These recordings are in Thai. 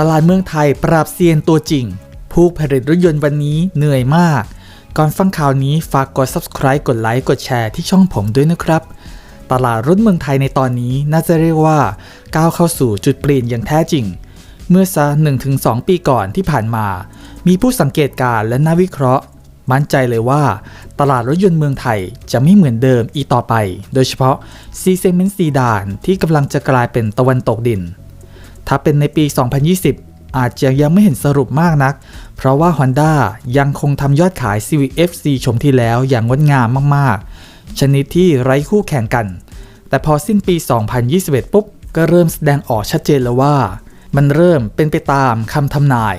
ตลาดเมืองไทยปราบเซียนตัวจริง ผู้ผลิตรถยนต์วันนี้เหนื่อยมาก ก่อนฟังข่าวนี้ฝากกด subscribe กดไลค์กดแชร์ที่ช่องผมด้วยนะครับ ตลาดรถเมืองไทยในตอนนี้น่าจะเรียกว่าก้าวเข้าสู่จุดเปลี่ยนอย่างแท้จริง เมื่อซะ1-2 ปีก่อนที่ผ่านมา มีผู้สังเกตการณ์และนักวิเคราะห์ มั่นใจเลยว่า ตลาดรถยนต์เมืองไทยจะไม่เหมือนเดิมอีกต่อไป โดยเฉพาะ C segment ซีดานที่กำลังจะกลายเป็นตะวันตกดิน ถ้าเป็นในปี 2020 อาจจะยังไม่เห็นสรุปมากนัก เพราะว่า Honda ยังคงทำยอดขาย Civic FC ชมที่แล้วอย่างงดงามมากๆ ชนิดที่ไร้คู่แข่งกัน แต่พอสิ้นปี 2021 ปุ๊บ ก็เริ่มแสดงออกชัดเจนแล้วว่า มันเริ่มเป็นไปตามคำทำนาย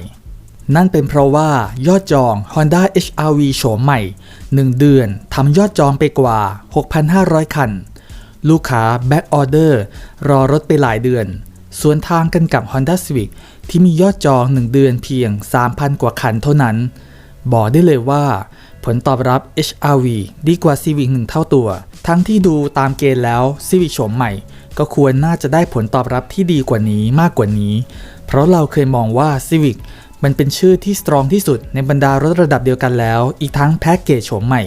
นั่นเป็นเพราะว่ายอดจอง Honda HR-V โฉมใหม่ 1 เดือนทำยอดจองไปกว่า 6,500 คัน ลูกค้า Back Order รอรถไปหลายเดือน ส่วนทางกันกับ Honda Civic ที่มียอดจอง 1 เดือนเพียง 3,000 กว่าคันเท่านั้น บอกได้เลยว่า ผลตอบรับ HR-V ดีกว่า Civic 1 เท่าตัว ทั้งที่ดูตามเกณฑ์แล้ว Civic โฉมใหม่ ก็ควรน่าจะได้ผลตอบรับที่ดีกว่านี้มากกว่านี้ เพราะเราเคยมองว่า Civic มันเป็นชื่อที่สตรองที่สุดในบรรดารถระดับเดียวกันแล้ว อีกทั้งแพ็กเกจโฉมใหม่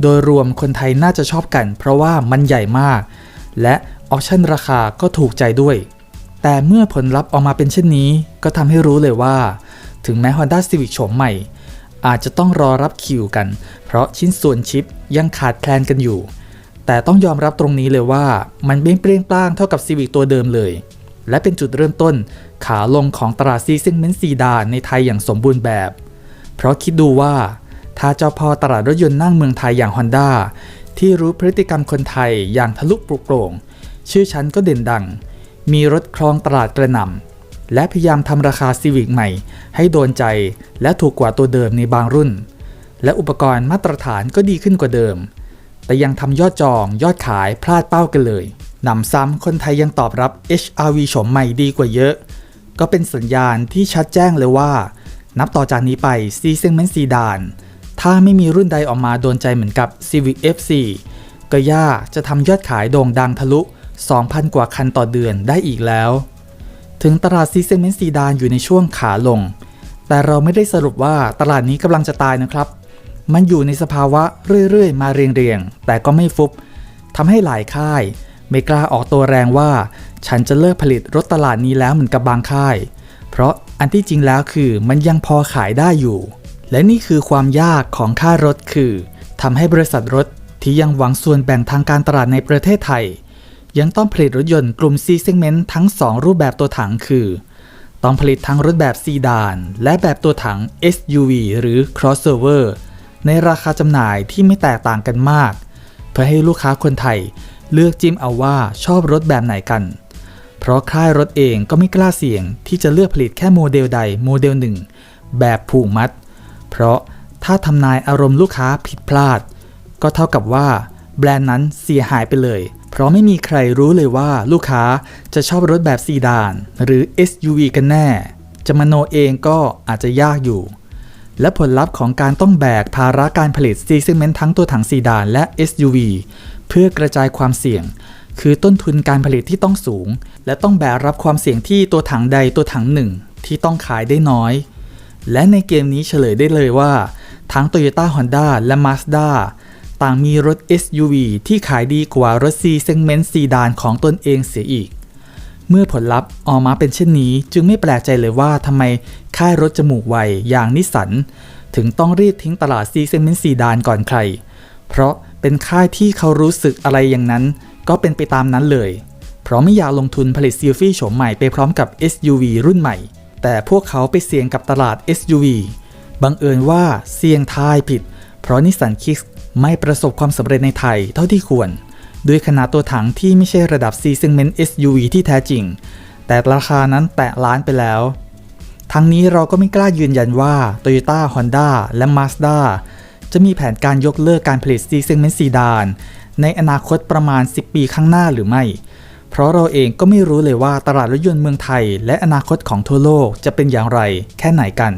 โดยรวมคนไทยน่าจะชอบกัน เพราะว่ามันใหญ่มาก และออปชั่นราคาก็ถูกใจด้วย แต่เมื่อผลลัพธ์ออกมาเป็นเช่นนี้ ก็ทำให้รู้เลยว่า ถึงแม้ Honda Civic โฉมใหม่ อาจจะต้องรอรับคิวกัน เพราะชิ้นส่วนชิปยังขาดแคลนกันอยู่ แต่ต้องยอมรับตรงนี้เลยว่า มันไม่เปรี้ยงปร้างเท่ากับ Civic ตัวเดิมเลย และเป็นจุดเริ่มต้นขาลงของตลาดซีซิงเมนต์ซีดานในไทยอย่างสมบูรณ์แบบ เพราะคิดดูว่า ถ้าเจ้าพ่อตลาดรถยนต์นั่งเมืองไทยอย่าง Honda ที่รู้พฤติกรรมคนไทยอย่างทะลุปลุกโปร่ง ชื่อชั้นก็เด่นดัง มีรถครองตลาดกระหน่ำและพยายามทำราคาซีวิกใหม่ ให้โดนใจและถูกกว่าตัวเดิมในบางรุ่น และอุปกรณ์มาตรฐานก็ดีขึ้นกว่าเดิม แต่ยังทำยอดจองยอดขายพลาดเป้ากันเลยหนำซ้ำคนไทยยังตอบรับ HRV โฉมใหม่ดีกว่าเยอะ ก็เป็นสัญญาณที่ชัดแจ้งเลยว่า นับต่อจากนี้ไป C segment ซีดาน ถ้าไม่มีรุ่นใดออกมาโดนใจเหมือนกับ Civic FC ก็ยากจะทำยอดขายโด่งดังทะลุ 2,000 กว่าคันต่อเดือนได้อีกแล้ว ถึงตลาด C segment ซีดานอยู่ในช่วงขาลง แต่เราไม่ได้สรุปว่าตลาดนี้กำลังจะตายนะครับ มันอยู่ในสภาวะเรื่อยๆ มาเรียงๆ แต่ก็ไม่ฟุบทำให้หลายค่าย ไม่กล้าออกตัวแรงว่า ฉันจะเลิกผลิตรถตลาดนี้แล้วเหมือนกับบางค่าย เพราะอันที่จริงแล้วคือมันยังพอขายได้อยู่ และนี่คือความยากของค่ารถคือทำให้บริษัทรถที่ยังหวังส่วนแบ่งทางการตลาดในประเทศไทย ยังต้องผลิตรถยนต์กลุ่ม C segment ทั้ง 2 รูปแบบตัวถังคือ ต้องผลิตทั้งรถแบบซีดาน และแบบตัวถัง SUV หรือ crossover ในราคาจำหน่ายที่ไม่แตกต่างกันมาก เพื่อให้ลูกค้าคนไทยเลือกจิ้มเอาว่าชอบรถแบบไหนกัน เพราะค่ายรถเองก็ไม่กล้าเสี่ยงที่จะเลือกผลิตแค่โมเดลใดโมเดลหนึ่ง แบบผูกมัด เพราะถ้าทำนายอารมณ์ลูกค้าผิดพลาด ก็เท่ากับว่าแบรนด์นั้นเสียหายไปเลย เพราะไม่มีใครรู้เลยว่าลูกค้าจะชอบรถแบบซีดาน หรือ SUV กันแน่ จะมโนเองก็อาจจะยากอยู่ และผลลัพธ์ของการต้องแบกภาระการผลิต C segment ทั้งตัวถังซีดานและ SUV เพื่อกระจายความเสี่ยง คือต้นทุนการผลิตที่ต้องสูง และต้องแบกรับความเสี่ยงที่ตัวถังใดตัวถังหนึ่ง ที่ต้องขายได้น้อย และในเกมนี้เฉลยได้เลยว่า ทั้ง Toyota Honda และ Mazda ต่างมีรถ SUV ที่ขายดีกว่ารถ C segment ซีดานของตนเองเสียอีก เมื่อผลลัพธ์ออกมาเป็นเช่นนี้ จึงไม่แปลกใจเลยว่าทำไมค่ายรถจมูกไวอย่างนิสสัน ถึงต้องรีบทิ้งตลาด C segment ซีดานก่อนใคร เพราะเป็นค่ายที่เขารู้สึกอะไรอย่างนั้น ก็เป็นไปตามนั้นเลย เพราะไม่อยากลงทุนผลิตซีฟี่โฉมใหม่ไปพร้อมกับ SUV รุ่นใหม่ แต่พวกเขาไปเสี่ยงกับตลาด SUV บังเอิญว่าเสี่ยงทายผิด เพราะนิสสันคิก ไม่ประสบความสำเร็จในไทยเท่าที่ควร ด้วยขนาดตัวถังที่ไม่ใช่ระดับ C segment SUV ที่แท้จริง แต่ราคานั้นแตะล้านไปแล้ว ทั้งนี้เราก็ไม่กล้ายืนยันว่า Toyota Honda และ Mazda จะมีแผนการยกเลิกการผลิต C segment ซีดานในอนาคตประมาณ 10 ปีข้างหน้าหรือไม่ เพราะเราเองก็ไม่รู้เลยว่าตลาดรถยนต์เมืองไทย และอนาคตของทั่วโลกจะเป็นอย่างไร แค่ไหนกัน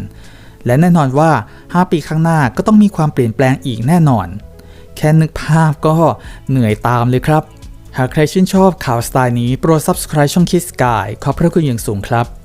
และแน่นอนว่า 5 ปีข้างหน้าก็ต้องมีความเปลี่ยนแปลงอีกแน่นอน แค่นึกภาพก็เหนื่อยตามเลยครับ หากใครชื่นชอบข่าวสไตล์นี้โปรด subscribe ช่องคิสกายขอบพระคุณอย่างสูงครับ